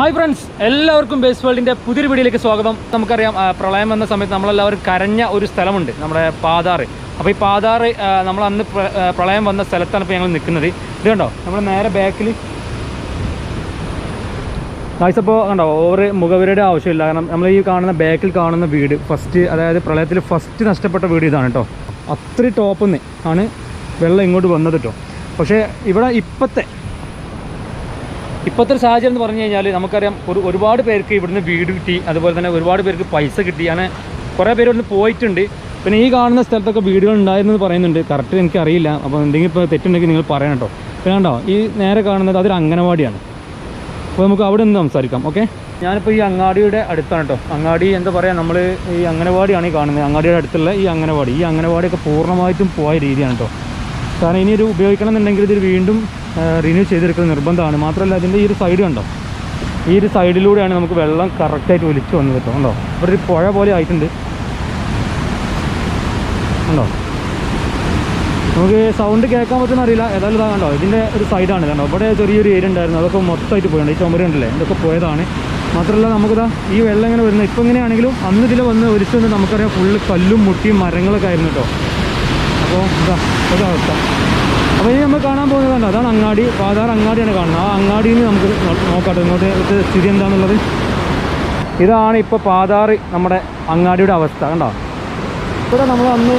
Hi friends എല്ലാവർക്കും base വേൾഡിന്റെ പുതിയൊരു വീഡിയോയിലേക്ക് സ്വാഗതം. നമുക്കറിയാം പ്രളയം വന്ന സമയത്ത് നമ്മളെല്ലാവരും കരഞ്ഞ ഒരു സ്ഥലമുണ്ട് നമ്മുടെ പാതാറ്. അപ്പോൾ ഈ പാതാറ് നമ്മൾ അന്ന് പ്രളയം വന്ന സ്ഥലത്താണ് ഇപ്പോൾ ഞങ്ങൾ നിൽക്കുന്നത്. ഇത് കണ്ടോ നമ്മൾ നേരെ ബാക്കിൽ കാഴ്ചപ്പോൾ കണ്ടോ ഓവർ മുഖവരുടെ ആവശ്യമില്ല. കാരണം നമ്മൾ ഈ കാണുന്ന ബാക്കിൽ കാണുന്ന വീട് ഫസ്റ്റ് അതായത് പ്രളയത്തിൽ ഫസ്റ്റ് നഷ്ടപ്പെട്ട വീട് ഇതാണ് കേട്ടോ. അത്ര ടോപ്പിൽ നിന്ന് ആണ് വെള്ളം ഇങ്ങോട്ട് വന്നത് കേട്ടോ. പക്ഷേ ഇവിടെ ഇപ്പോഴത്തെ ഇപ്പോഴത്തെ ഒരു സാഹചര്യം എന്ന് പറഞ്ഞു കഴിഞ്ഞാൽ നമുക്കറിയാം ഒരു ഒരുപാട് പേർക്ക് ഇവിടുന്ന് വീട് കിട്ടി അതുപോലെ തന്നെ ഒരുപാട് പേർക്ക് പൈസ കിട്ടി. അങ്ങനെ കുറേ പേര് ഇവിടുന്ന് പോയിട്ടുണ്ട്. പിന്നെ ഈ കാണുന്ന സ്ഥലത്തൊക്കെ വീടുകൾ ഉണ്ടായിരുന്നു എന്ന് പറയുന്നുണ്ട്. കറക്റ്റ് എനിക്കറിയില്ല അപ്പോൾ എന്തെങ്കിലും ഇപ്പോൾ തെറ്റുണ്ടെങ്കിൽ നിങ്ങൾ പറയണം കേട്ടോ. പിന്നെ കണ്ടോ ഈ നേരെ കാണുന്നത് അതൊരു അംഗനവാടിയാണ്. അപ്പോൾ നമുക്ക് അവിടെ നിന്ന് സംസാരിക്കാം ഓക്കെ? ഞാനിപ്പോൾ ഈ അങ്ങാടിയുടെ അടുത്താണ് കേട്ടോ. അങ്ങാടി എന്താ പറയുക നമ്മൾ ഈ അംഗനവാടിയാണ് ഈ കാണുന്നത്. അങ്ങാടിയുടെ അടുത്തുള്ള ഈ അംഗനവാടി. ഈ അംഗനവാടിയൊക്കെ പൂർണമായിട്ടും പോയ രീതിയാണ് കേട്ടോ. കാരണം ഇനി ഒരു ഉപയോഗിക്കണം എന്നുണ്ടെങ്കിൽ ഇത് വീണ്ടും റിന്യൂ ചെയ്തെടുക്കുന്നത് നിർബന്ധമാണ്. മാത്രമല്ല അതിന്റെ ഈ ഒരു സൈഡ് കണ്ടോ? ഈ ഒരു സൈഡിലൂടെയാണ് നമുക്ക് വെള്ളം കറക്റ്റായിട്ട് ഒലിച്ചു വന്നത് കേട്ടോ. ഉണ്ടോ ഇവിടെ ഒരു പുഴ പോലെ ആയിട്ടുണ്ട്. ഉണ്ടോ നമുക്ക് സൗണ്ട് കേൾക്കാൻ പറ്റുന്ന അറിയില്ല. ഏതായാലും ഇതാ കണ്ടോ? ഇതിന്റെ ഒരു സൈഡാണ് കണ്ടോ? ഇവിടെ ചെറിയൊരു ഏരിയ ഉണ്ടായിരുന്നു. അതൊക്കെ മൊത്തമായിട്ട് പോയിട്ടുണ്ട്. ഈ ചുമര് ഉണ്ടല്ലേ ഇതൊക്കെ പോയതാണ്. മാത്രമല്ല നമുക്കിതാ ഈ വെള്ളം ഇങ്ങനെ വരുന്നത്. ഇപ്പം ഇങ്ങനെയാണെങ്കിലും അന്ന് ഇതിൽ വന്ന് ഒലിച്ചു വന്ന് നമുക്കറിയാം ഫുള്ള് കല്ലും മുട്ടിയും മരങ്ങളൊക്കെ ആയിരുന്നു കേട്ടോ. അപ്പോൾ ഇതാ ഒരു അവസ്ഥ. അപ്പോൾ ഇനി നമ്മൾ കാണാൻ പോകുന്നത് കണ്ടോ? അതാണ് അങ്ങാടി പാതാർ അങ്ങാടിയാണ് കാണുന്നത്. ആ അങ്ങാടിയിൽ നിന്ന് നമുക്ക് നോക്കാം ഇങ്ങോട്ട് സ്ഥിതി എന്താണെന്നുള്ളത് ഇതാണ് ഇപ്പോൾ പാതാറ് നമ്മുടെ അങ്ങാടിയുടെ അവസ്ഥ കണ്ടോ? ഇവിടെ നമ്മൾ അന്ന്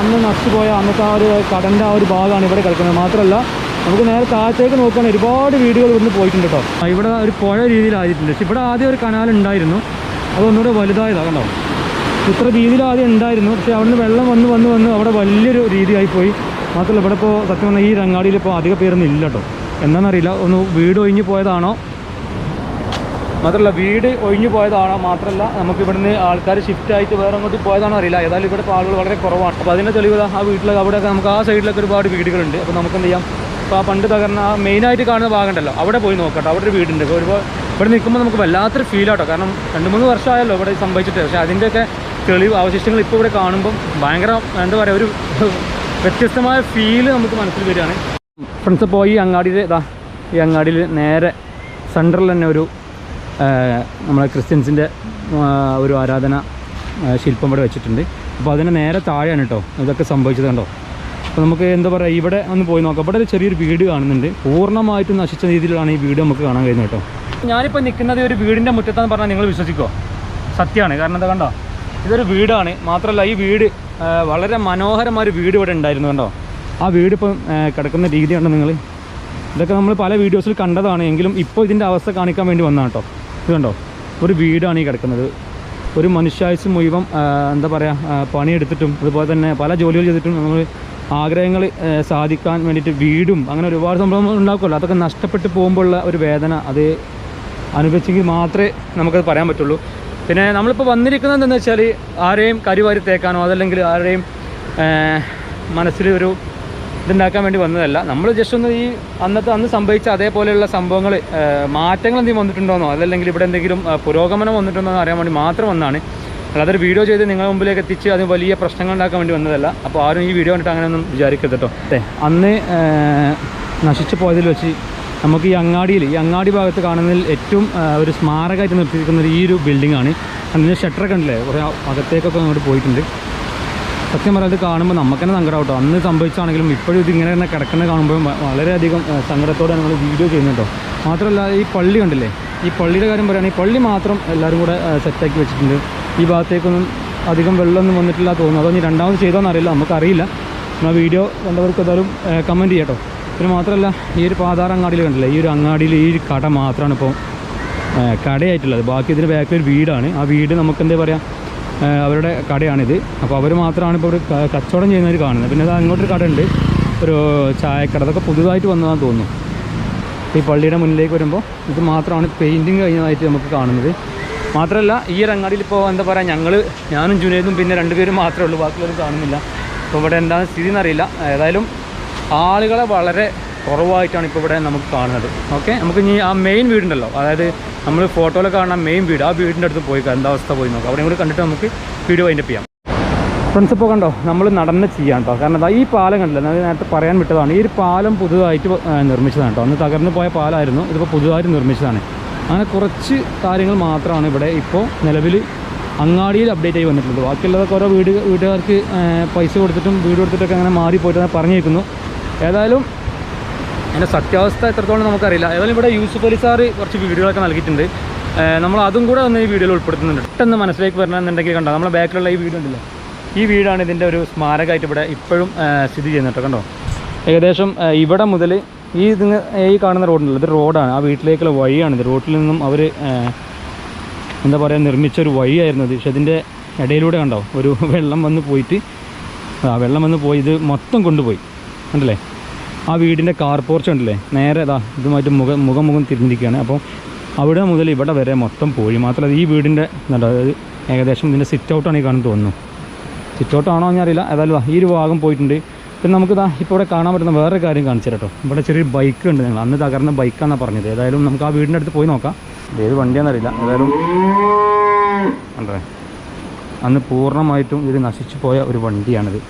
അന്ന് നശിച്ചുപോയ അന്നത്തെ ആ ഒരു കടന്റെ ആ ഒരു ഭാഗമാണ് ഇവിടെ കിടക്കുന്നത്. മാത്രമല്ല നമുക്ക് നേരെ താഴത്തേക്ക് നോക്കുകയാണെങ്കിൽ ഒരുപാട് വീടുകൾ ഇവിടുന്ന് പോയിട്ടുണ്ട് കേട്ടോ. ഇവിടെ ഒരു പുഴ രീതിയിലായിട്ടുണ്ട്. പക്ഷെ ഇവിടെ ആദ്യം ഒരു കനാൽ ഉണ്ടായിരുന്നു. അത് ഒന്നുകൂടെ വലുതായതാണ് കണ്ടോ? ഇത്ര രീതിയിൽ ആദ്യം ഉണ്ടായിരുന്നു. പക്ഷേ അവിടുന്ന് വെള്ളം വന്ന് വന്ന് വന്ന് അവിടെ വലിയൊരു രീതിയായി പോയി. മാത്രമല്ല ഇവിടെ ഇപ്പോൾ സത്യം പറഞ്ഞാൽ ഈ രംഗാടിയിൽ ഇപ്പോൾ അധിക പേരൊന്നും ഇല്ല കേട്ടോ എന്താണെന്നറിയില്ല ഒന്ന് വീട് ഒഴിഞ്ഞു പോയതാണോ? മാത്രമല്ല വീട് ഒഴിഞ്ഞു പോയതാണോ? മാത്രമല്ല നമുക്ക് ഇവിടുന്ന് ആൾക്കാർ ഷിഫ്റ്റ് ആയിട്ട് വേറെ അങ്ങോട്ട് പോയതാണോ അറിയില്ല. ഏതായാലും ഇവിടെ ഇപ്പോൾ ആളുകൾ വളരെ കുറവാണ്. അപ്പോൾ അതിന്റെ തെളിവ് ആ വീട്ടിലൊക്കെ അവിടെയൊക്കെ നമുക്ക് ആ സൈഡിലൊക്കെ ഒരുപാട് വീടുകളുണ്ട്. അപ്പോൾ നമുക്ക് എന്ത് ചെയ്യാം? ഇപ്പോൾ ആ പണ്ട് തകർന്ന ആ മെയിനായിട്ട് കാണുന്ന ഭാഗമുണ്ടല്ലോ അവിടെ പോയി നോക്കട്ടെ അവിടെ ഒരു വീടുണ്ട്. ഇപ്പോൾ ഒരുപാട് ഇവിടെ നിൽക്കുമ്പോൾ നമുക്ക് വല്ലാത്തൊരു ഫീൽ ആട്ടോ. കാരണം രണ്ട് മൂന്ന് വർഷമായല്ലോ ഇവിടെ സംഭവിച്ചിട്ട്. പക്ഷേ അതിന്റെയൊക്കെ തെളിവ് അവശിഷ്ടങ്ങൾ ഇപ്പോൾ ഇവിടെ കാണുമ്പം ഭയങ്കര എന്താ പറയുക ഒരു വ്യത്യസ്തമായ ഫീൽ നമുക്ക് മനസ്സിൽ വരികയാണ്. ഫ്രണ്ട്സ് ഇപ്പോൾ ഈ അങ്ങാടിയിൽ ഇതാ ഈ അങ്ങാടിയിൽ നേരെ സെന്ററിൽ തന്നെ ഒരു നമ്മളെ ക്രിസ്ത്യൻസിന്റെ ഒരു ആരാധന ശില്പം ഇവിടെ വെച്ചിട്ടുണ്ട്. അപ്പോൾ അതിന് നേരെ താഴെയാണ് കേട്ടോ ഇതൊക്കെ സംഭവിച്ചത് കണ്ടോ? അപ്പോൾ നമുക്ക് എന്താ പറയുക ഇവിടെ ഒന്ന് പോയി നോക്കാം. ഇവിടെ ഒരു ചെറിയൊരു വീട് കാണുന്നുണ്ട്. പൂർണമായിട്ടും നശിച്ച രീതിയിലാണ് ഈ വീട് നമുക്ക് കാണാൻ കഴിയുന്നത് കേട്ടോ ഞാനിപ്പോൾ നിൽക്കുന്നത് ഒരു വീടിന്റെ മുറ്റത്താന്ന് പറഞ്ഞാൽ നിങ്ങൾ വിശ്വസിക്കുമോ സത്യമാണ്. കാരണം എന്താ കണ്ടോ? ഇതൊരു വീടാണ്. മാത്രമല്ല ഈ വീട് വളരെ മനോഹരമായ ഒരു വീട് ഇവിടെ ഉണ്ടായിരുന്നു കണ്ടോ? ആ വീട് ഇപ്പം കിടക്കുന്ന രീതി കണ്ടോ നിങ്ങൾ ഇതൊക്കെ നമ്മൾ പല വീഡിയോസിൽ കണ്ടതാണ്. എങ്കിലും ഇപ്പോൾ ഇതിന്റെ അവസ്ഥ കാണിക്കാൻ വേണ്ടി വന്നതാണ് കേട്ടോ. ഇത് കണ്ടോ? ഒരു വീടാണ് ഈ കിടക്കുന്നത്. ഒരു മനുഷ്യായുസ് മുഴുവൻ എന്താ പറയുക പണിയെടുത്തിട്ടും അതുപോലെ തന്നെ പല ജോലികൾ ചെയ്തിട്ടും നമ്മൾ ആഗ്രഹങ്ങൾ സാധിക്കാൻ വേണ്ടിയിട്ട് വീടും അങ്ങനെ ഒരുപാട് സംഭവങ്ങൾ ഉണ്ടാക്കുമല്ലോ. അതൊക്കെ നഷ്ടപ്പെട്ട് പോകുമ്പോഴുള്ള ഒരു വേദന അത് അനുഭവിച്ചെങ്കിൽ മാത്രമേ നമുക്കത് പറയാൻ പറ്റുള്ളൂ. പിന്നെ നമ്മളിപ്പോൾ വന്നിരിക്കുന്നത് എന്താണെന്ന് വെച്ചാൽ ആരെയും കരിവാരി തേക്കാനോ അതല്ലെങ്കിൽ ആരെയും മനസ്സിൽ ഒരു ഇതുണ്ടാക്കാൻ വേണ്ടി വന്നതല്ല. നമ്മൾ ജസ്റ്റ് ഒന്ന് ഈ അന്നത്തെ അന്ന് സംഭവിച്ച അതേപോലെയുള്ള സംഭവങ്ങൾ മാറ്റങ്ങൾ എന്തെങ്കിലും വന്നിട്ടുണ്ടോന്നോ? അതല്ലെങ്കിൽ ഇവിടെ എന്തെങ്കിലും പുരോഗമനം വന്നിട്ടുണ്ടോ എന്ന് അറിയാൻ വേണ്ടി മാത്രം വന്നാണ്. അല്ലാതൊരു വീഡിയോ ചെയ്ത് നിങ്ങളുടെ മുമ്പിലേക്ക് എത്തിച്ച് അത് വലിയ പ്രശ്നങ്ങൾ ഉണ്ടാക്കാൻ വേണ്ടി വന്നതല്ല. അപ്പോൾ ആരും ഈ വീഡിയോ കണ്ടിട്ട് അങ്ങനെയൊന്നും വിചാരിക്കരുത് കേട്ടോ. അന്ന് നശിച്ചു പോയതിൽ വെച്ച് നമുക്ക് ഈ അങ്ങാടിയിൽ ഈ അങ്ങാടി ഭാഗത്ത് കാണുന്നതിൽ ഏറ്റവും ഒരു സ്മാരകമായിട്ട് നിർത്തിയിരിക്കുന്നത് ഈ ഒരു ആണ് അതിന്റെ ഷട്ടറൊക്കെ ഉണ്ടല്ലേ കുറേ അകത്തേക്കൊക്കെ അങ്ങോട്ട് പോയിട്ടുണ്ട്. സത്യം പറയാം കാണുമ്പോൾ നമുക്ക് തന്നെ സങ്കടം കേട്ടോ അന്ന് സംഭവിച്ചാണെങ്കിലും ഇപ്പോഴും ഇതിങ്ങനെ തന്നെ കിടക്കുന്നത് കാണുമ്പോൾ വളരെയധികം സങ്കടത്തോടെ നമ്മൾ വീഡിയോ ചെയ്യുന്നുണ്ടോ മാത്രമല്ല ഈ പള്ളി കണ്ടില്ലേ? ഈ പള്ളിയുടെ കാര്യം പറയുകയാണെങ്കിൽ പള്ളി മാത്രം എല്ലാവരും കൂടെ സെറ്റാക്കി വെച്ചിട്ടുണ്ട്. ഈ ഭാഗത്തേക്കൊന്നും അധികം വെള്ളമൊന്നും വന്നിട്ടില്ല തോന്നുന്നു. അതോ രണ്ടാമത് ചെയ്തോന്നറിയില്ല നമുക്കറിയില്ല. നമ്മൾ വീഡിയോ കണ്ടവർക്ക് ഏതായാലും കമന്റ് ചെയ്യട്ടോ പിന്നെ മാത്രമല്ല ഈ ഒരു പാതാറ അങ്ങാടിയിൽ കണ്ടില്ലേ? ഈ ഒരു അങ്ങാടിയിൽ ഈ ഒരു കട മാത്രമാണ് ഇപ്പോൾ കടയായിട്ടുള്ളത്. ബാക്കി ഇതിന്റെ ബാക്കിൽ ഒരു വീടാണ്. ആ വീട് നമുക്ക് എന്താ പറയുക അവരുടെ കടയാണിത്. അപ്പോൾ അവർ മാത്രമാണ് ഇപ്പോൾ ഒരു കച്ചവടം ചെയ്യുന്നവർ കാണുന്നത്. പിന്നെ അത് അങ്ങോട്ടൊരു കട ഉണ്ട് ഒരു ചായക്കട. അതൊക്കെ പുതുതായിട്ട് വന്നതാണെന്ന് തോന്നുന്നു. ഈ പള്ളിയുടെ മുന്നിലേക്ക് വരുമ്പോൾ ഇത് മാത്രമാണ് പെയിന്റിങ് കഴിഞ്ഞതായിട്ട് നമുക്ക് കാണുന്നത്. മാത്രമല്ല ഈ ഒരു അങ്ങാടിയിൽ ഇപ്പോൾ എന്താ പറയുക ഞങ്ങൾ ഞാനും ജുനേദും പിന്നെ രണ്ടുപേരും മാത്രമേ ഉള്ളൂ. ബാക്കിയുള്ളവരും കാണുന്നില്ല. അപ്പോൾ ഇവിടെ എന്താണ് സ്ഥിതി എന്നറിയില്ല. ഏതായാലും ആളുകളെ വളരെ കുറവായിട്ടാണ് ഇപ്പോൾ ഇവിടെ നമുക്ക് കാണുന്നത്. ഓക്കെ നമുക്ക് ഇനി ആ മെയിൻ വീടുണ്ടല്ലോ. അതായത് നമ്മൾ ഫോട്ടോയിൽ കാണുന്ന മെയിൻ വീട് ആ വീടിന്റെ അടുത്ത് പോയി എന്താ അവസ്ഥ പോയി നോക്കാം. അവിടെ കൂടി കണ്ടിട്ട് നമുക്ക് വീഡിയോ വൈൻഡപ്പ് ചെയ്യാം. ഫ്രണ്ട്സ് ഇപ്പോൾ കണ്ടോ? നമ്മൾ നടന്ന് ചെയ്യാം കേട്ടോ കാരണം എന്താ ഈ പാലം കണ്ടില്ല? ഞാൻ നേരത്തെ പറയാൻ വിട്ടതാണ്. ഈ ഒരു പാലം പുതുതായിട്ട് നിർമ്മിച്ചതാണ് കേട്ടോ അന്ന് തകർന്നു പോയ പാലമായിരുന്നു ഇതിപ്പോൾ പുതുതായിട്ട് നിർമ്മിച്ചതാണ്. അങ്ങനെ കുറച്ച് കാര്യങ്ങൾ മാത്രമാണ് ഇവിടെ ഇപ്പോൾ നിലവിൽ അങ്ങാടിയിൽ അപ്ഡേറ്റ് ആയി വന്നിട്ടുള്ളത്. ബാക്കിയുള്ളതൊക്കെ ഓരോ വീട് വീട്ടുകാർക്ക് പൈസ കൊടുത്തിട്ടും വീട് കൊടുത്തിട്ടൊക്കെ അങ്ങനെ മാറിപ്പോയിട്ട് പറഞ്ഞേക്കുന്നു ഏതായാലും അതിന്റെ സത്യാവസ്ഥ എത്രത്തോളം നമുക്കറിയില്ല. ഏതായാലും ഇവിടെ യൂസുഫ് അലി സാറ് കുറച്ച് വീഡിയോകളൊക്കെ നൽകിയിട്ടുണ്ട്. നമ്മൾ അതും കൂടെ ഒന്ന് ഈ വീഡിയോയിൽ ഉൾപ്പെടുത്തുന്നുണ്ട്. പെട്ടെന്ന് മനസ്സിലേക്ക് വരണമെന്നുണ്ടെങ്കിൽ കണ്ടോ നമ്മളെ ബാക്കിലുള്ള ഈ വീട് ഉണ്ടല്ലോ. ഈ വീടാണ് ഇതിന്റെ ഒരു സ്മാരകമായിട്ട് ഇവിടെ ഇപ്പോഴും സ്ഥിതി ചെയ്യുന്നത് കേട്ടോ കണ്ടോ? ഏകദേശം ഇവിടെ മുതൽ ഈ ഇതിന് ഈ കാണുന്ന റോഡുണ്ടല്ലോ ഇത് റോഡാണ്. ആ വീട്ടിലേക്കുള്ള വഴിയാണ് ഇത്. റോഡിൽ നിന്നും അവർ എന്താ പറയുക നിർമ്മിച്ച ഒരു വഴിയായിരുന്നു ഇത്. പക്ഷെ ഇതിന്റെ ഇടയിലൂടെ കണ്ടോ ഒരു വെള്ളം വന്ന് പോയിട്ട് ആ വെള്ളം വന്ന് പോയി ഇത് മൊത്തം കൊണ്ടുപോയി. കണ്ടല്ലേ? ആ വീടിന്റെ കാർ പോർച്ച് ഉണ്ടല്ലേ നേരെ ഇതാ ഇതുമായിട്ട് മുഖം മുഖം മുഖം തിരിഞ്ഞിരിക്കുകയാണ്. അപ്പോൾ അവിടെ മുതൽ ഇവിടെ വരെ മൊത്തം പോയി. മാത്രമല്ല ഈ വീടിന്റെ അതായത് ഏകദേശം ഇതിന്റെ സിറ്റ് ഔട്ടാണ് ഈ കാണുന്നത് തോന്നുന്നു. സിറ്റ് ഔട്ട് ആണോ എന്ന് അറിയില്ല. ഏതായാലും ഈ ഒരു ഭാഗം പോയിട്ടുണ്ട്. പിന്നെ നമുക്ക് ഇതാ ഇപ്പോൾ ഇവിടെ കാണാൻ പറ്റുന്ന വേറെ കാര്യം കാണിച്ചു കേട്ടോ. ഇവിടെ ചെറിയൊരു ബൈക്ക് ഉണ്ട് ഞങ്ങൾ അന്ന് തകർന്ന ബൈക്കാണെന്നാണ് പറഞ്ഞത്. ഏതായാലും നമുക്ക് ആ വീടിന്റെ അടുത്ത് പോയി നോക്കാം. ഏത് വണ്ടിയാണെന്നറിയില്ല ഏതായാലും അല്ലേ അന്ന് പൂർണമായിട്ടും ഇത് നശിച്ചു പോയ ഒരു വണ്ടിയാണിത്.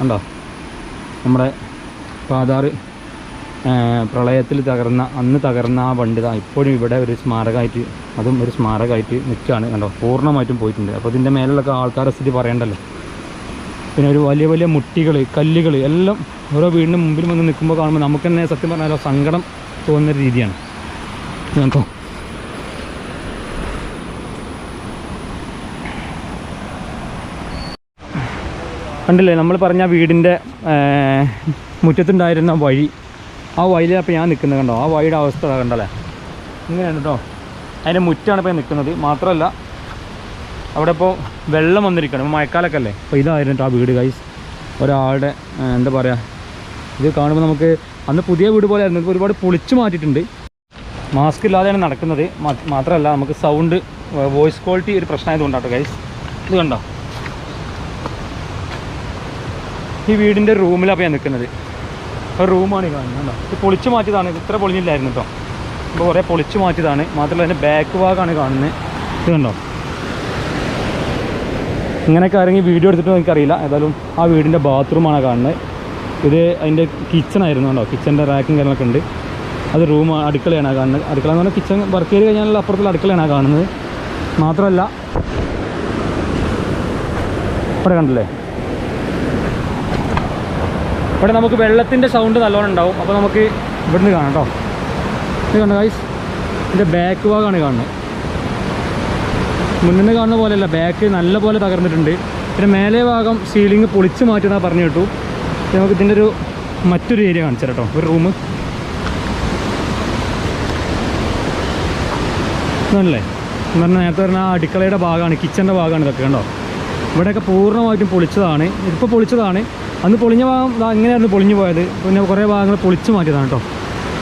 കണ്ടോ? നമ്മുടെ പാതാറ് പ്രളയത്തിൽ തകർന്ന അന്ന് തകർന്ന ആ വണ്ടി ഇപ്പോഴും ഇവിടെ ഒരു സ്മാരകമായിട്ട് അതും ഒരു സ്മാരകമായിട്ട് നിൽക്കുകയാണ്. കണ്ടോ? പൂർണമായിട്ടും പോയിട്ടുണ്ട്. അപ്പോൾ ഇതിന്റെ മേലുള്ളൊക്കെ ആൾക്കാരുടെ സ്ഥിതി പറയണ്ടല്ലോ? പിന്നെ ഒരു വലിയ വലിയ മുട്ടികൾ കല്ലുകൾ എല്ലാം ഓരോ വീടിന്റെ മുമ്പിൽ വന്ന് നിൽക്കുമ്പോൾ കാണുമ്പോൾ നമുക്ക് തന്നെ സത്യം പറഞ്ഞാലോ സങ്കടം തോന്നുന്ന രീതിയാണ്. കേട്ടോ കണ്ടില്ലേ നമ്മൾ പറഞ്ഞ വീടിന്റെ മുറ്റത്തുണ്ടായിരുന്ന വഴി. ആ വഴിയിലാണ് ഇപ്പോൾ ഞാൻ നിൽക്കുന്നത് കണ്ടോ? ആ വഴിയുടെ അവസ്ഥ കണ്ടല്ലേ? ഇങ്ങനെയാണ് കേട്ടോ അതിന്റെ മുറ്റാണ് ഇപ്പോൾ നിൽക്കുന്നത്. മാത്രമല്ല അവിടെ ഇപ്പോൾ വെള്ളം വന്നിരിക്കണം ഇപ്പോൾ മഴക്കാലൊക്കെ അല്ലേ? അപ്പോൾ ഇതായിരുന്നു ആ വീട് കൈസ് ഒരാളുടെ എന്താ പറയുക ഇത് കാണുമ്പോൾ നമുക്ക് അന്ന് പുതിയ വീട് പോലെ ആയിരുന്നു. ഇപ്പോൾ ഒരുപാട് പൊളിച്ചു മാറ്റിയിട്ടുണ്ട്. മാസ്ക് ഇല്ലാതെയാണ് നടക്കുന്നത്. മാത്രമല്ല നമുക്ക് സൗണ്ട് വോയിസ് ക്വാളിറ്റി ഒരു പ്രശ്നമായതുകൊണ്ടാട്ടോ ഗൈസ് ഇത് കണ്ടോ? ഈ വീടിന്റെ റൂമിലാണ് ഞാൻ നിൽക്കുന്നത് ഒരു റൂമാണ് ഈ കാണുന്നത് ഇത് പൊളിച്ചു മാറ്റിയതാണ്. ഇത്ര പൊളിഞ്ഞില്ലായിരുന്നു കേട്ടോ ഇപ്പോൾ കുറേ പൊളിച്ചു മാറ്റിയതാണ്. മാത്രമല്ല അതിന്റെ ബാക്ക് ഭാഗമാണ് കാണുന്നത്. ഇത് കണ്ടോ? ഇങ്ങനെയൊക്കെ ഇറങ്ങി വീഡിയോ എടുത്തിട്ട് എനിക്കറിയില്ല. ഏതായാലും ആ വീടിന്റെ ബാത്റൂമാണ് കാണുന്നത്. ഇത് അതിന്റെ കിച്ചൺ ആയിരുന്നു കേട്ടോ കിച്ചന്റെ റാക്കും കാര്യങ്ങളൊക്കെ ഉണ്ട്. അത് റൂം അടുക്കളയാണ് കാണുന്നത്. അടുക്കള എന്ന് പറഞ്ഞാൽ കിച്ചൺ വർക്ക് ചെയ്ത് കഴിഞ്ഞാൽ അപ്പുറത്തുള്ള അടുക്കളയാണ് കാണുന്നത്. മാത്രമല്ല ഇവിടെ കണ്ടില്ലേ? ഇവിടെ നമുക്ക് വെള്ളത്തിന്റെ സൗണ്ട് നല്ലോണം ഉണ്ടാവും. അപ്പോൾ നമുക്ക് ഇവിടുന്ന് കാണാം കേട്ടോ ഇത് കണ്ടോ ഗൈസ് ഇതിന്റെ ബാക്ക് ഭാഗമാണ് കാണുന്നത്. മുന്നിൽ നിന്ന് കാണുന്ന പോലെയല്ല ബാക്ക് നല്ല പോലെ തകർന്നിട്ടുണ്ട്. പിന്നെ മേലെ ഭാഗം സീലിംഗ് പൊളിച്ച് മാറ്റുന്ന പറഞ്ഞു കേട്ടു. നമുക്ക് ഇതിന്റെ ഒരു മറ്റൊരു ഏരിയ കാണിച്ചു കേട്ടോ ഒരു റൂം ഇതല്ലേ എന്ന് പറഞ്ഞാൽ നേരത്തെ പറഞ്ഞാൽ ആ അടുക്കളയുടെ ഭാഗമാണ് കിച്ചന്റെ ഭാഗമാണ് ഇതൊക്കെ കണ്ടോ? ഇവിടെയൊക്കെ പൂർണമായിട്ടും പൊളിച്ചതാണ്. ഇപ്പോൾ പൊളിച്ചതാണ്. അന്ന് പൊളിഞ്ഞ ഭാഗം ഇങ്ങനെയായിരുന്നു പൊളിഞ്ഞു പോയത്. പിന്നെ കുറേ ഭാഗങ്ങൾ പൊളിച്ചു മാറ്റിയതാണ് കേട്ടോ.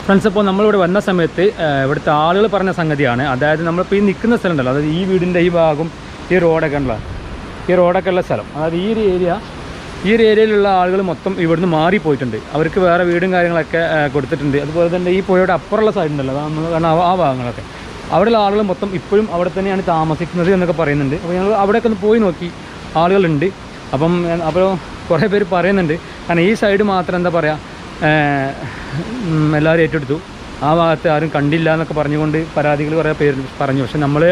ഫ്രണ്ട്സ് ഇപ്പോൾ നമ്മളിവിടെ വന്ന സമയത്ത് ഇവിടുത്തെ ആളുകൾ പറഞ്ഞ സംഗതിയാണ്. അതായത് നമ്മളിപ്പോൾ ഈ നിൽക്കുന്ന സ്ഥലം ഉണ്ടല്ലോ അതായത് ഈ വീടിന്റെ ഈ ഭാഗം ഈ റോഡൊക്കെ ഉള്ള ഈ റോഡൊക്കെ ഉള്ള സ്ഥലം. അതായത് ഈ ഒരു ഏരിയ ഈ ഒരു ഏരിയയിലുള്ള ആളുകൾ മൊത്തം ഇവിടുന്ന് മാറിപ്പോയിട്ടുണ്ട്. അവർക്ക് വേറെ വീടും കാര്യങ്ങളൊക്കെ കൊടുത്തിട്ടുണ്ട്. അതുപോലെ തന്നെ ഈ പുഴയുടെ അപ്പുറമുള്ള സൈഡ് ഉണ്ടല്ലോ. അത് നമ്മൾ കാരണം ആ ഭാഗങ്ങളൊക്കെ. അവിടെയുള്ള ആളുകൾ മൊത്തം ഇപ്പോഴും അവിടെ തന്നെയാണ് താമസിക്കുന്നത് എന്നൊക്കെ പറയുന്നുണ്ട്. അപ്പോൾ ഞങ്ങൾ അവിടെയൊക്കെ ഒന്ന് പോയി നോക്കി ആളുകളുണ്ട്. അപ്പം അപ്പോൾ കുറേ പേര് പറയുന്നുണ്ട്. കാരണം ഈ സൈഡ് മാത്രം എന്താ പറയുക എല്ലാവരും ഏറ്റെടുത്തു. ആ ഭാഗത്ത് ആരും കണ്ടില്ല എന്നൊക്കെ പറഞ്ഞുകൊണ്ട് പരാതികൾ കുറേ പേര് പറഞ്ഞു. പക്ഷെ നമ്മൾ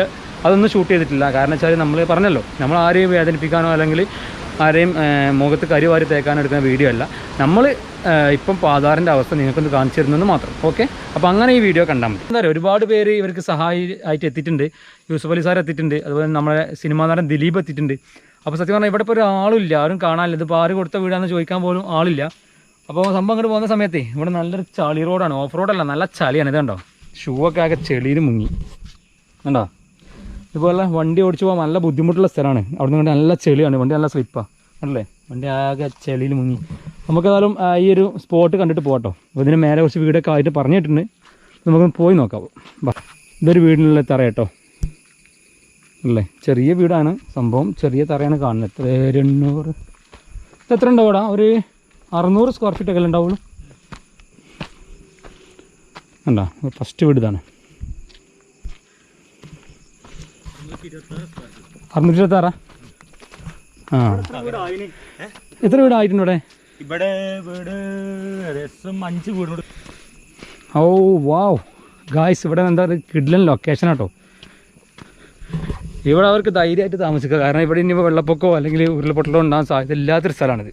അതൊന്നും ഷൂട്ട് ചെയ്തിട്ടില്ല. കാരണം വെച്ചാൽ നമ്മൾ പറഞ്ഞല്ലോ നമ്മൾ ആരെയും വേദനിപ്പിക്കാനോ അല്ലെങ്കിൽ ആരെയും മുഖത്ത് കരി വാരി തേക്കാനോ എടുക്കുന്ന വീഡിയോ അല്ല. നമ്മൾ ഇപ്പം പാതാറിന്റെ അവസ്ഥ നിങ്ങൾക്കൊന്ന് കാണിച്ചു തരുന്നെന്ന് മാത്രം. ഓക്കെ? അപ്പോൾ അങ്ങനെ ഈ വീഡിയോ കണ്ടാൽ മതി. എന്താ പറയുക ഒരുപാട് പേര് ഇവർക്ക് സഹായി ആയിട്ട് എത്തിയിട്ടുണ്ട്. യൂസുഫ് അലി സാർ എത്തിയിട്ടുണ്ട്. അതുപോലെ നമ്മുടെ സിനിമാ നടൻ ദിലീപ് എത്തിയിട്ടുണ്ട്. അപ്പോൾ സത്യം പറഞ്ഞാൽ ഇവിടെ ഇപ്പോൾ ഒരു ആളില്ല ആരും കാണാനില്ല. ഇതിപ്പോൾ ആര് കൊടുത്ത വീടാണെന്ന് ചോദിക്കാൻ പോലും ആളില്ല. അപ്പോൾ സംഭവം അങ്ങോട്ട് പോകുന്ന സമയത്തേ ഇവിടെ നല്ലൊരു ചളി റോഡാണ്. ഓഫ് റോഡല്ല നല്ല ചളിയാണ്. കണ്ടോ? ഷൂ ഒക്കെ ആകെ ചെളിയിൽ മുങ്ങി. കണ്ടോ? ഇതുപോലെ വണ്ടി ഓടിച്ചു പോകാൻ നല്ല ബുദ്ധിമുട്ടുള്ള സ്ഥലമാണ്. അവിടെ നിന്ന് നല്ല ചെളിയാണ്. വണ്ടി നല്ല സ്ലിപ്പാണ് അല്ലേ വണ്ടി ആകെ ചെളിയിൽ മുങ്ങി. നമുക്ക് ഏതായാലും ഈ ഒരു സ്പോട്ട് കണ്ടിട്ട് പോകട്ടോ ഇതിന് മേലെ കുറച്ച് വീടൊക്കെ ആയിട്ട് പറഞ്ഞിട്ടുണ്ട്. നമുക്ക് പോയി നോക്കാം. ഇതൊരു വീടിനുള്ള തറ കേട്ടോ അല്ലേ? ചെറിയ വീടാണ്. സംഭവം ചെറിയ തറയാണ് കാണുന്നത്. എത്ര എണ്ണൂറ്? എത്ര ഉണ്ടാവും ഇവിടെ ഒരു അറുന്നൂറ് സ്ക്വയർ ഫീറ്റ് ഒക്കെ ഉണ്ടാവുള്ളൂ? അല്ല ഫസ്റ്റ് വീട് ഇതാണ്. അറുന്നൂറ്റി ഇരുപത്താറാ ആ. എത്ര വീടായിട്ടുണ്ട് ഇവിടെ? ഇവിടെ വീട് ഏകദേശം അഞ്ച് വീടിനോട് ഓ വാവ്. ഗായ്സ് ഇവിടെ എന്താ പറയുക കിഡ്ലൻ ലൊക്കേഷൻ കേട്ടോ ഇവിടെ അവർക്ക് ധൈര്യമായിട്ട് താമസിക്കുക. കാരണം ഇവിടെ ഇനി വെള്ളപ്പൊക്കമോ അല്ലെങ്കിൽ ഉരുൾപൊട്ടലോ ഉണ്ടാകാൻ സാധ്യത ഇല്ലാത്തൊരു സ്ഥലമാണിത്.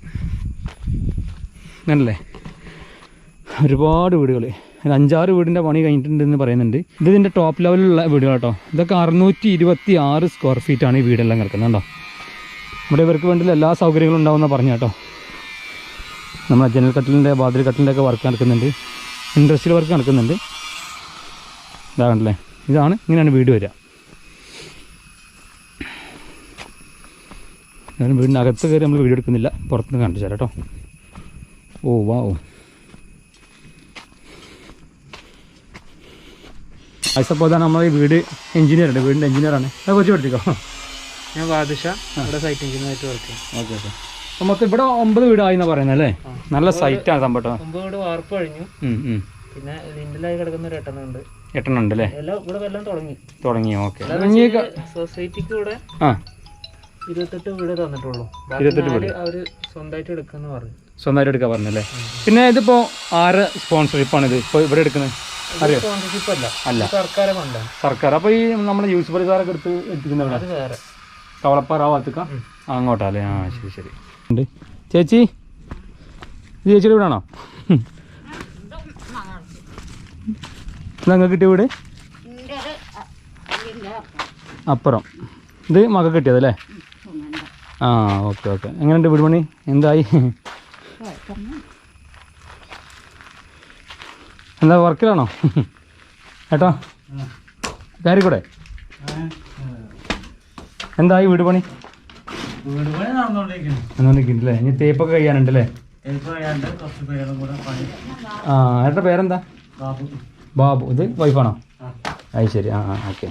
അല്ലേ ഒരുപാട് വീടുകൾ അഞ്ചാറ് വീടിന്റെ പണി കഴിഞ്ഞിട്ടുണ്ടെന്ന് പറയുന്നുണ്ട്. ഇത് ഇതിന്റെ ടോപ്പ് ലെവലിലുള്ള വീടുകൾ കേട്ടോ ഇതൊക്കെ അറുന്നൂറ്റി ഇരുപത്തി ആറ് സ്ക്വയർ ഫീറ്റാണ് ഈ വീടെല്ലാം കിടക്കുന്നത് കേട്ടോ ഇവിടെ ഇവർക്ക് വേണ്ടിയുള്ള എല്ലാ സൗകര്യങ്ങളും ഉണ്ടാവുമെന്ന് പറഞ്ഞു കേട്ടോ നമ്മളെ ജനൽ കട്ടിലിന്റെ വാതിൽ കട്ടിലിന്റെ ഒക്കെ വർക്ക് നടക്കുന്നുണ്ട്. ഇൻഡസ്ട്രിയൽ വർക്ക് നടക്കുന്നുണ്ട്. ഇതാകണ്ടല്ലേ ഇതാണ് ഇങ്ങനെയാണ് വീട് വരിക. ഞാൻ വീടിനകത്ത് കയറി നമ്മൾ വീഡിയോ എടുക്കുന്നില്ല. പുറത്തുനിന്ന് കണ്ടു ചേരാം കേട്ടോ. ഓ വാ ഓ അപ്പോൾ അതാണ് നമ്മളെ ഈ വീട് എഞ്ചിനീയർ ഉണ്ട്. വീടിന്റെ എഞ്ചിനീയറാണ് അത് കൊച്ചു പഠിച്ചോ ഞാൻ ബാദുഷ ഇവിടെ സൈറ്റ് എഞ്ചിനീയറായിട്ട് വർക്ക് ചെയ്യും. Okay okay. നമുക്ക് ഇവിടെ ഒമ്പത് വീടായി എന്നാണ് പറയുന്നത് അല്ലേ? നല്ല സൈറ്റാണ് സംഭവം ഒമ്പത് വീട് വാർപ്പ് കഴിഞ്ഞു. പിന്നെ ലിൻഡിലായി കിടക്കുന്ന ഒരു എട്ടെണ്ണുണ്ട് എട്ടെണ്ണുണ്ട് അല്ലേ? എല്ലാം ഇവിടെ എല്ലാം തുടങ്ങി. തുടങ്ങി ഓക്കെ. സൊസൈറ്റിക്ക് ഇവിടെ ആ. ഇരുപത്തെട്ട് വീട് തന്നിട്ടുള്ളൂ. ഇരുപത്തെട്ട് വീട്. അവർ സ്വന്തമായിട്ട് എടുക്കുന്ന പറഞ്ഞു. സ്വന്തമായിട്ട് എടുക്കാൻ പറഞ്ഞല്ലേ? പിന്നെ ഇതിപ്പോ ആര് സ്പോൺസർഷിപ്പാണ് ഇത് ഇപ്പോൾ ഇവിടെ എടുക്കുന്നത് അറിയോ? സ്പോൺസർഷിപ്പ് അല്ല. അല്ല. ഇത് ഫണ്ടാണ് സർക്കാർ. അപ്പോൾ ഈ നമ്മുടെ യൂസ് പരിസാരൊക്കെ എടുത്ത് എത്തിക്കുന്ന ഇവിടെ അത് വേറെ. കവളപ്പാറ ആ അങ്ങോട്ടല്ലേ ആ ആ ശരി ശരി. ഉണ്ട്. ചേച്ചി? ഇത് ചേച്ചിയുടെ വീടാണോ? നിങ്ങൾക്ക് കിട്ടിയ വീട്? അപ്പുറം. ഇത് മക കിട്ടിയതല്ലേ? ആ ഓക്കെ ഓക്കെ. എങ്ങനെയുണ്ട് വിടുമണി? എന്തായി? എന്താ വർക്കിലാണോ? ഏട്ടാ കയറിക്കൂടെ? എന്തായി വീട് പണി വീട് പണി നടന്നുകൊണ്ടിരിക്കുന്നു എന്നോണ്ടിരിക്കുന്നുണ്ടല്ലേ ഇനി തേപ്പൊക്കെ കഴിയാനുണ്ടല്ലേ ആ ഏട്ടന്റെ പേരെന്താ? ബാബു. ബാബു. ഇത് വൈഫാണോ? ആ. അത് ശരി. ആ ഓക്കെ.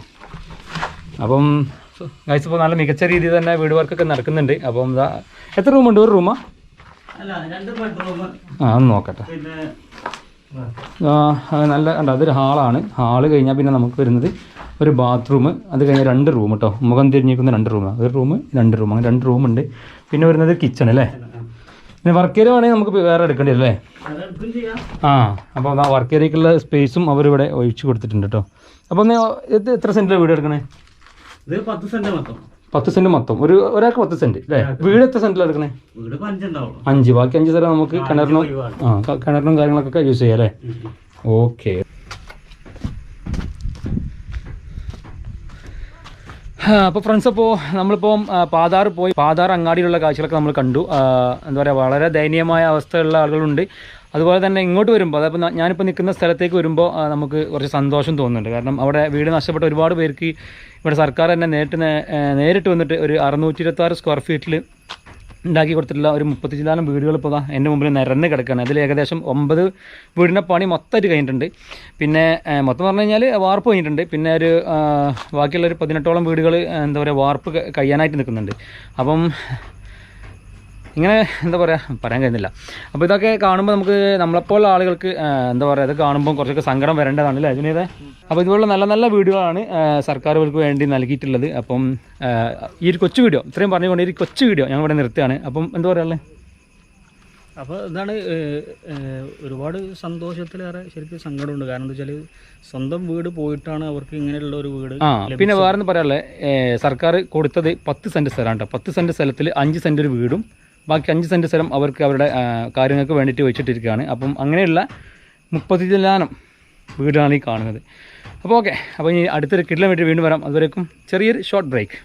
അപ്പം ഗൈസ് ഇപ്പോൾ നല്ല മികച്ച രീതിയിൽ തന്നെ വീട് വർക്കൊക്കെ നടക്കുന്നുണ്ട്. അപ്പം എത്ര റൂമുണ്ട് ഒരു റൂമാ ആ? ഒന്ന് നോക്കട്ടെ. നല്ല കണ്ട അതൊരു ഹാളാണ് ഹാൾ കഴിഞ്ഞാൽ പിന്നെ നമുക്ക് വരുന്നത് ഒരു ബാത്റൂം അത് കഴിഞ്ഞാൽ രണ്ട് റൂം കേട്ടോ മുഖം തിരിഞ്ഞിരിക്കുന്ന രണ്ട് റൂമാണ് ഒരു റൂം രണ്ട് റൂം അങ്ങനെ രണ്ട് റൂമുണ്ട് പിന്നെ വരുന്നത് കിച്ചൺ അല്ലേ? പിന്നെ വർക്ക് ഏരിയ വേണമെങ്കിൽ നമുക്ക് വേറെ എടുക്കേണ്ടി അല്ലേ? ആ അപ്പോൾ ആ വർക്ക് ഏരിയക്കുള്ള സ്പേസും അവരിവിടെ ഒഴിച്ചു കൊടുത്തിട്ടുണ്ട് കേട്ടോ അപ്പോൾ എത്ര സെന്റിലാണ് വീട് എടുക്കണേ? ഇത് പത്ത് സെന്റ് മൊത്തം. പത്ത് സെന്റ് മൊത്തം. ഒരു ഒരാൾക്ക് പത്ത് സെന്റ് അല്ലേ വീട് എത്ര സെന്റിൽ എടുക്കണേ? അഞ്ച് ബാക്കി അഞ്ച് തരം നമുക്ക് കിണറിനും ആ കിണറിനും കാര്യങ്ങളൊക്കെ യൂസ് ചെയ്യാം അല്ലേ ഓക്കെ അപ്പോൾ ഫ്രണ്ട്സ് അപ്പോൾ നമ്മളിപ്പോ പാതാർ പോയി പാതാർ അങ്ങാടിയിലുള്ള കാഴ്ചകളൊക്കെ നമ്മൾ കണ്ടു. എന്താ പറയുക വളരെ ദയനീയമായ അവസ്ഥയുള്ള ആളുകളുണ്ട്. അതുപോലെ തന്നെ ഇങ്ങോട്ട് വരുമ്പോൾ അതപ്പോൾ ഞാനിപ്പോൾ നിൽക്കുന്ന സ്ഥലത്തേക്ക് വരുമ്പോൾ നമുക്ക് കുറച്ച് സന്തോഷം തോന്നുന്നുണ്ട്. കാരണം അവിടെ വീട് നഷ്ടപ്പെട്ട ഒരുപാട് പേർക്ക് ഇവിടെ സർക്കാർ തന്നെ നേരിട്ട് നേരിട്ട് വന്നിട്ട് ഒരു അറുന്നൂറ്റി ഇരുപത്താറ് സ്ക്വയർ ഫീറ്റിൽ ഉണ്ടാക്കി കൊടുത്തിട്ടുള്ള ഒരു മുപ്പത്തി ചില്ലാനം വീടുകൾ ഇപ്പോൾ എന്റെ മുമ്പിൽ നിരന്ന് കിടക്കുകയാണ് അതിൽ ഏകദേശം ഒമ്പത് വീടിന്റെ പണി മൊത്തമായിട്ട് കഴിഞ്ഞിട്ടുണ്ട്. പിന്നെ മൊത്തം പറഞ്ഞു കഴിഞ്ഞാൽ വാർപ്പ് കഴിഞ്ഞിട്ടുണ്ട്. പിന്നെ ഒരു ബാക്കിയുള്ള ഒരു പതിനെട്ടോളം വീടുകൾ എന്താ പറയുക വാർപ്പ് കഴിയാനായിട്ട് നിൽക്കുന്നുണ്ട്. അപ്പം ഇങ്ങനെ എന്താ പറയുക പറയാൻ കഴിയുന്നില്ല. അപ്പോൾ ഇതൊക്കെ കാണുമ്പോൾ നമുക്ക് നമ്മളെപ്പോലുള്ള ആളുകൾക്ക് എന്താ പറയുക ഇത് കാണുമ്പോൾ കുറച്ചൊക്കെ സങ്കടം വരേണ്ടതാണ് അല്ലേ അജുനീതെ അപ്പോൾ ഇതുപോലുള്ള നല്ല നല്ല വീഡിയോ ആണ് സർക്കാരുകൾക്ക് വേണ്ടി നൽകിയിട്ടുള്ളത്. അപ്പം ഈ ഒരു കൊച്ചു വീഡിയോ ഇത്രയും പറഞ്ഞുകൊണ്ട് ഈ ഒരു കൊച്ചു വീഡിയോ ഞങ്ങൾ ഇവിടെ നിർത്തുകയാണ്. അപ്പം എന്താ പറയുക അപ്പോൾ ഇതാണ് ഒരുപാട് സന്തോഷത്തിലേറെ ശരിക്കും സങ്കടമുണ്ട്. കാരണം എന്താ വെച്ചാൽ സ്വന്തം വീട് പോയിട്ടാണ് അവർക്ക് ഇങ്ങനെയുള്ള ഒരു വീട് ആ പിന്നെ വേറെ പറയാനുള്ളത് സർക്കാർ കൊടുത്തത് പത്ത് സെന്റ് സ്ഥലമാണ് കേട്ടോ. പത്ത് സെന്റ് സ്ഥലത്തിൽ അഞ്ച് സെന്റ് ഒരു വീടും ബാക്കി അഞ്ച് സെന്റ് സ്ഥലം അവർക്ക് അവരുടെ കാര്യങ്ങൾക്ക് വേണ്ടിയിട്ട് വെച്ചിട്ടിരിക്കുകയാണ്. അപ്പം അങ്ങനെയുള്ള മുപ്പത്തി ചില്ലാനം വീടാണ് ഈ കാണുന്നത്. അപ്പോൾ ഓക്കെ അപ്പോൾ ഇനി അടുത്തൊരു വേണ്ടി വീണ്ടും വരാം. അതുവരേക്കും ചെറിയൊരു ഷോർട്ട് ബ്രേക്ക്